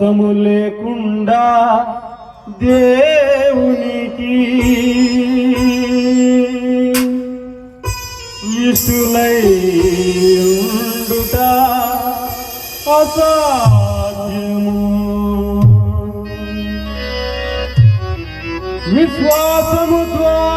మోసము లేకుండా దేవునికి ఇటులై ఉండుట అసాధ్యము. విశ్వాసము ద్వారా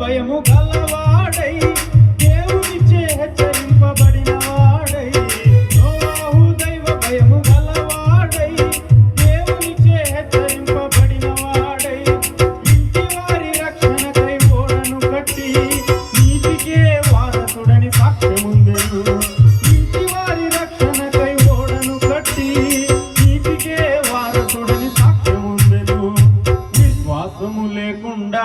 భయము గలవాడై దేవునిచే హెచ్చరింపబడిన వాడై నోవాహు దైవ భయము గలవాడై దేవునిచే హెచ్చరింపబడిన వాడై ఇంటి వారి రక్షణకై ఓడను కట్టి నీతికే వారసుడని సాక్ష్యముందెను. ఇంటి వారి రక్షణకై ఓడను కట్టి నీతికే వారసుడని సాక్ష్యముందెను. విశ్వాసము లేకుండా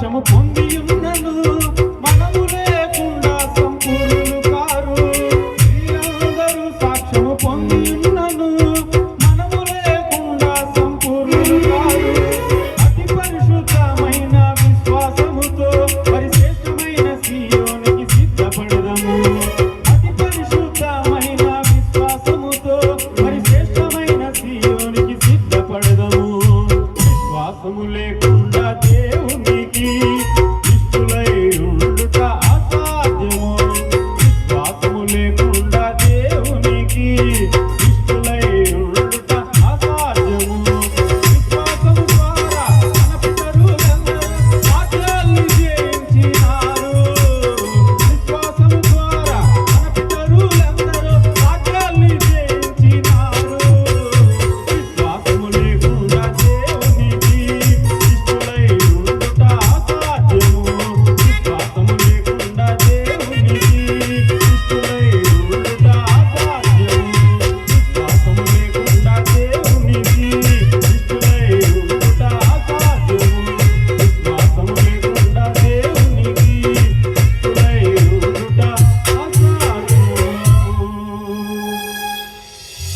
సమపొందియున్నను